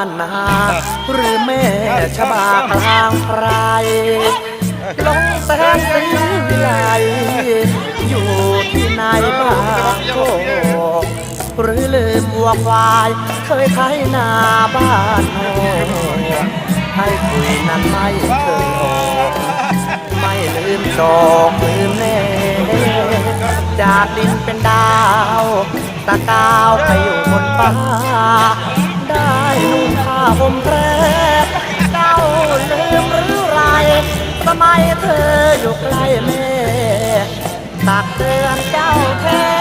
านนา หรือแม่ชบากลางไพรลงแสงสีวิไลอยู่ที่ไหนบ้างโกหรือลืมวัวควาย เคยไถนาบ้านโนให้คุยนั้นไม่เคยออกไม่ลืมดอกลืมแม่จากดินเป็นดาว ตะกาวไปอยู่บนฟ้า ผมแพรเจ้าลืมหรือไรทำไมเธออยู่ใกล้แม่ตักเตือนเจ้าแท้